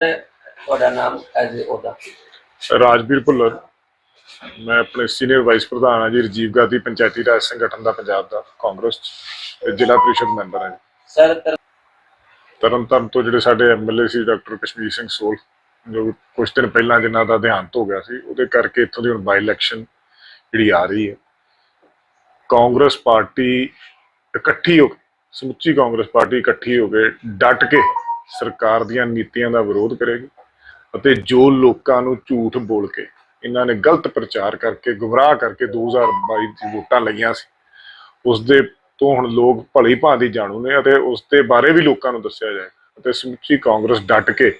ਤੁਹਾਡਾ ਨਾਮ as a ਉਹਦਾ? ਰਾਜਵੀਰ ਭੁੱਲਰ। ਮੈਂ ਆਪਣੇ ਸੀਨੀਅਰ ਵਾਈਸ ਪ੍ਰਧਾਨ ਹਾਂ ਜੀ ਰਜੀਵ ਗਾਂਧੀ ਪੰਚਾਇਤੀ ਰਾਜ ਸੰਗਠਨ ਦਾ ਪੰਜਾਬ ਦਾ ਕਾਂਗਰਸ 'ਚ ਜ਼ਿਲ੍ਹਾ ਪ੍ਰੀਸ਼ਦ ਮੈਂਬਰ ਹਾਂ ਜੀ। ਸਰ ਤਰ- ਤਰਨਤਾਰਨ ਤੋਂ ਜਿਹੜੇ ਸਾਡੇ ਐਮਐਲਏ ਸੀ ਡਾਕਟਰ ਕਸ਼ਮੀਰ ਸਿੰਘ ਸੋਲ ਜੋ ਕੁਝ ਦਿਨ ਪਹਿਲਾਂ ਜਿਨ੍ਹਾਂ ਦਾ ਦੇਹਾਂਤ ਹੋ ਗਿਆ ਸੀ ਉਹਦੇ ਕਰਕੇ ਇੱਥੋਂ ਦੀ ਹੁਣ ਬਾਈ ਇਲੈਕਸ਼ਨ ਜਿਹੜੀ ਆ ਰਹੀ ਹੈ। ਕਾਂਗਰਸ ਪਾਰਟੀ ਇਕੱਠੀ ਹੋ ਕੇ ਸਮੁੱਚੀ ਕਾਂਗਰਸ ਪਾਰਟੀ ਇਕੱਠੀ ਹੋ ਕੇ ਡਟ ਕੇ ਸਰਕਾਰ ਦੀਆਂ ਨੀਤੀਆਂ ਦਾ ਵਿਰੋਧ ਕਰੇਗੀ ਅਤੇ ਜੋ ਲੋਕਾਂ ਨੂੰ ਝੂਠ ਬੋਲ ਕੇ ਇਹਨਾਂ ਨੇ ਗਲਤ ਪ੍ਰਚਾਰ ਕਰਕੇ ਗੁੰਮਰਾਹ ਕਰਕੇ 2022 ਦੀ ਵੋਟਾਂ ਲਈਆਂ ਸੀ ਉਸ ਦੇ ਤੋਂ ਹੁਣ ਲੋਕ ਭਲੀ ਭਾਂਤੀ ਜਾਣੂ ਨੇ ਅਤੇ ਉਸ ਦੇ ਬਾਰੇ ਵੀ ਲੋਕਾਂ ਨੂੰ ਦੱਸਿਆ ਜਾਏ ਅਤੇ ਸਮੁੱਚੀ ਕਾਂਗਰਸ ਡਟ ਕੇ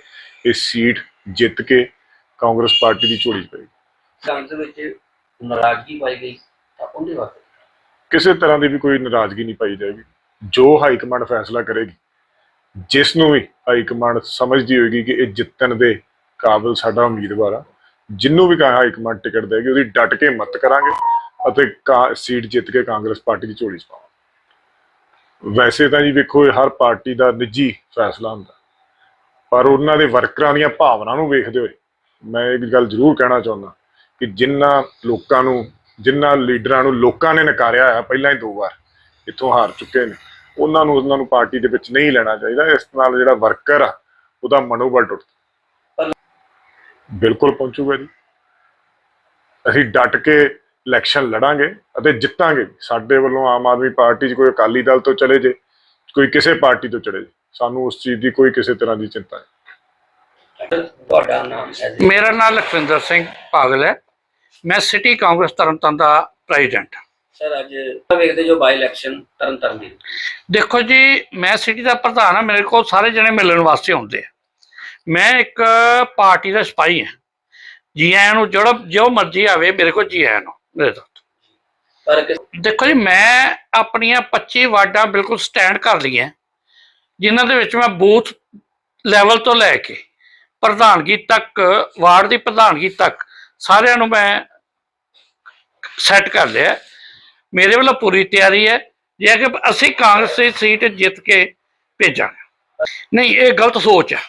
ਇਹ ਸੀਟ ਜਿੱਤ ਕੇ ਕਾਂਗਰਸ ਪਾਰਟੀ ਦੀ ਝੋਲੀ 'ਚ ਪਏਗੀ। ਕਾਂਗਰਸ ਵਿੱਚ ਨਾਰਾਜ਼ਗੀ ਪਾਈ ਗਈ ਤਾਂ ਉਹਦੇ ਵਾਸਤੇ? ਕਿਸੇ ਤਰ੍ਹਾਂ ਦੀ ਵੀ ਕੋਈ ਨਾਰਾਜ਼ਗੀ ਨਹੀਂ ਪਾਈ ਜਾਏਗੀ। ਜੋ ਹਾਈ ਕਮਾਂਡ ਫੈਸਲਾ ਕਰੇਗੀ ਜਿਸ ਨੂੰ ਵੀ ਹਾਈ ਕਮਾਂਡ ਸਮਝਦੀ ਹੋਏਗੀ ਕਿ ਇਹ ਜਿੱਤਣ ਦੇ ਕਾਬਿਲ ਸਾਡਾ ਉਮੀਦਵਾਰ ਆ। ਜਿੰਨੂੰ ਵੀ ਹਾਈ ਕਮਾਂਡ ਟਿਕਟ ਦੇਗੀ, ਉਹਦੀ ਡਟ ਕੇ ਮਤ ਕਰਾਂਗੇ ਅਤੇ ਸੀਟ ਜਿੱਤ ਕੇ ਕਾਂਗਰਸ ਪਾਰਟੀ ਦੀ ਝੋਲੀ 'ਚ ਪਾਵਾਂਗੇ। ਵੈਸੇ ਤਾਂ ਜੀ ਵੇਖੋ, ਇਹ ਹਰ ਪਾਰਟੀ ਦਾ ਨਿੱਜੀ ਫੈਸਲਾ ਹੁੰਦਾ। ਪਰ ਉਹਨਾਂ ਦੇ ਵਰਕਰਾਂ ਦੀਆਂ ਭਾਵਨਾ ਨੂੰ ਵੇਖਦੇ ਹੋਏ ਮੈਂ ਇੱਕ ਗੱਲ ਜ਼ਰੂਰ ਕਹਿਣਾ ਚਾਹੁੰਦਾ ਕਿ ਜਿਨ੍ਹਾਂ ਲੋਕਾਂ ਨੂੰ ਜਿਨ੍ਹਾਂ ਲੀਡਰਾਂ ਨੂੰ ਲੋਕਾਂ ਨੇ ਨਕਾਰਿਆ ਹੈ ਪਹਿਲਾਂ ਹੀ ਦੋ ਵਾਰ ਇੱਥੋਂ ਹਾਰ ਚੁੱਕੇ ਨੇ। ਉਹਨਾਂ ਨੂੰ ਉਹਨਾਂ ਨੂੰ ਪਾਰਟੀ ਦੇ ਵਿੱਚ ਨਹੀਂ ਲੈਣਾ ਚਾਹੀਦਾ। ਇਸ ਨਾਲ ਜਿਹੜਾ ਵਰਕਰ ਆ ਉਹਦਾ ਮਨੋਬਲ ਟੁੱਟਦਾ। ਬਿਲਕੁਲ ਪਹੁੰਚੂਗਾ ਜੀ। ਅਸੀਂ ਡਟ ਕੇ ਇਲੈਕਸ਼ਨ ਲੜਾਂਗੇ ਅਤੇ ਜਿੱਤਾਂਗੇ। ਸਾਡੇ ਵੱਲੋਂ ਆਮ ਆਦਮੀ ਪਾਰਟੀ 'ਚ ਕੋਈ ਅਕਾਲੀ ਦਲ ਤੋਂ ਚਲੇ ਜੇ ਕੋਈ ਕਿਸੇ ਪਾਰਟੀ ਤੋਂ ਚਲੇ ਜੇ। ਸਾਨੂੰ ਉਸ ਚੀਜ਼ ਦੀ ਕੋਈ ਕਿਸੇ ਤਰ੍ਹਾਂ ਦੀ ਚਿੰਤਾ ਨਹੀਂ। ਤੁਹਾਡਾ ਨਾਮ ਮੇਰਾ ਨਾਮ ਲਖਵਿੰਦਰ ਸਿੰਘ ਪਾਗਲ ਹੈ। ਮੈਂ ਸਿਟੀ ਕਾਂਗਰਸ ਤਰਨਤਾਰਨ ਦਾ ਪ੍ਰੈਜ਼ੀਡੈਂਟ ਸਰ ਅੱਜ ਵੇਖਦੇ ਜੋ ਬਾਈ ਇਲੈਕਸ਼ਨ ਤਰਨ ਤਾਰਨ ਦੀ। ਦੇਖੋ ਜੀ ਮੈਂ ਸਿਟੀ ਦਾ ਪ੍ਰਧਾਨ ਹਾਂ ਮੇਰੇ ਕੋਲ ਸਾਰੇ ਜਣੇ ਮਿਲਣ ਵਾਸਤੇ ਆਉਂਦੇ ਆ। ਮੈਂ ਇੱਕ ਪਾਰਟੀ ਦਾ ਸਿਪਾਹੀ ਹਾਂ। ਜੀ ਆਇਆਂ ਨੂੰ ਜਿਹੜਾ ਜੋ ਮਰਜ਼ੀ ਆਵੇ ਮੇਰੇ ਕੋਲ ਜੀ ਆਇਆਂ ਨੂੰ ਪਰ ਕਿਸ ਦੇਖੋ ਜੀ ਮੈਂ ਆਪਣੀਆਂ 25 ਵਾਰਡਾਂ ਬਿਲਕੁਲ ਸਟੈਂਡ ਕਰ ਲਈਆਂ। ਜਿਨ੍ਹਾਂ ਦੇ ਵਿੱਚ ਮੈਂ ਬੂਥ ਲੈਵਲ ਤੋਂ ਲੈ ਕੇ ਪ੍ਰਧਾਨਗੀ ਤੱਕ ਵਾਰਡ ਦੀ ਪ੍ਰਧਾਨਗੀ ਤੱਕ ਸਾਰਿਆਂ ਨੂੰ ਮੈਂ ਸੈੱਟ ਕਰ ਲਿਆ। ਮੇਰੇ ਵੱਲੋਂ ਪੂਰੀ ਤਿਆਰੀ ਹੈ ਜੇ ਕਿ ਅਸੀਂ ਕਾਂਗਰਸ ਦੀ ਸੀਟ ਜਿੱਤ ਕੇ ਭੇਜਾਂਗੇ। ਨਹੀਂ ਇਹ ਗਲਤ ਸੋਚ ਹੈ।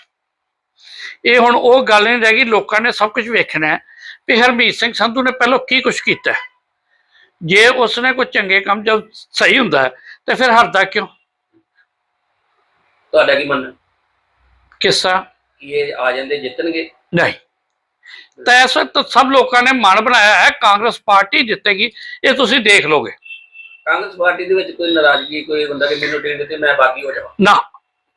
ਇਹ ਹੁਣ ਉਹ ਗੱਲ ਨਹੀਂ ਰਹਿ ਗਈ ਲੋਕਾਂ ਨੇ ਸਭ ਕੁਝ ਵੇਖਣਾ ਹੈ ਵੀ ਹਰਮੀਤ ਸਿੰਘ ਸੰਧੂ ਨੇ ਪਹਿਲਾਂ ਕੀ ਕੁਝ ਕੀਤਾ। ਜੇ ਉਸਨੇ ਕੋਈ ਚੰਗੇ ਕੰਮ ਜਦ ਸਹੀ ਹੁੰਦਾ ਤੇ ਫਿਰ ਹਰਦਾ ਕਿਉਂ? ਤੁਹਾਡਾ ਕੀ ਮੰਨਣਾ? ਕਿੱਸਾ? ਇਹ ਆ ਜਾਂਦੇ ਜਿੱਤਣਗੇ? ਨਹੀਂ। ਤਾਂ ਇਸ ਵਕਤ ਸਭ ਲੋਕਾਂ ਨੇ ਮਨ ਬਣਾਇਆ ਹੈ ਕਾਂਗਰਸ ਪਾਰਟੀ ਜਿੱਤੇਗੀ ਇਹ ਤੁਸੀਂ ਦੇਖ ਲੋਗੇ। ਕਾਂਗਰਸ ਪਾਰਟੀ ਦੇ ਵਿੱਚ ਕੋਈ ਨਾਰਾਜ਼ਗੀ ਕੋਈ ਬੰਦਾ ਕਿ ਮੈਨੂੰ ਟਿਕਟ ਦਿੱਤੀ ਮੈਂ ਬਾਕੀ ਹੋ ਜਾਵਾਂ। ਨਾ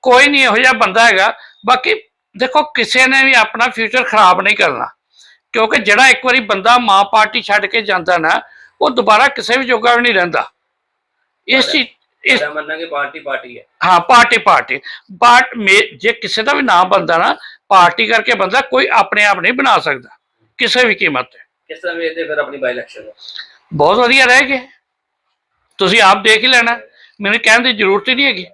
ਕੋਈ ਨਹੀਂ ਇਹੋ ਜਿਹਾ ਬੰਦਾ ਹੈਗਾ। ਬਾਕੀ ਦੇਖੋ ਕਿਸੇ ਨੇ ਵੀ ਆਪਣਾ ਫਿਊਚਰ ਖਰਾਬ ਨਹੀਂ ਕਰਨਾ। ਕਿਉਂਕਿ ਜਿਹੜਾ ਇੱਕ ਵਾਰੀ ਬੰਦਾ ਮਾਂ ਪਾਰਟੀ ਛੱਡ ਕੇ ਜਾਂਦਾ ਨਾ ਉਹ ਦੁਬਾਰਾ ਕਿਸੇ ਵੀ ਜੋਗਾ ਵੀ ਨਹੀਂ ਰਹਿੰਦਾ। ਇਸ ਚੀਜ਼ ਇਸ ਕਿ ਪਾਰਟੀ ਪਾਰਟੀ ਹੈ। ਹਾਂ ਪਾਰਟੀ ਪਾਰਟੀ। ਬਾਟ ਜੇ ਕਿਸੇ ਦਾ ਵੀ ਨਾਮ ਬੰਦਾ ਨਾ ਪਾਰਟੀ ਕਰਕੇ ਬੰਦਾ ਕੋਈ ਆਪਣੇ ਆਪ ਨਹੀਂ ਬਣਾ ਸਕਦਾ। ਕਿਸੇ ਵੀ ਕੀਮਤ ਤੇ। ਕਿਸ ਤਰ੍ਹਾਂ ਵੇਖਦੇ ਫਿਰ ਆਪਣੀ ਬਾਈ ਇਲੈਕਸ਼ਨ ਬਹੁਤ ਵਧੀਆ ਰਹਿ ਗਏ। ਤੁਸੀਂ ਆਪ ਦੇਖ ਹੀ ਲੈਣਾ। ਮੈਨੂੰ ਕਹਿਣ ਦੀ ਜ਼ਰੂਰਤ ਹੀ ਨਹੀਂ ਹੈਗੀ।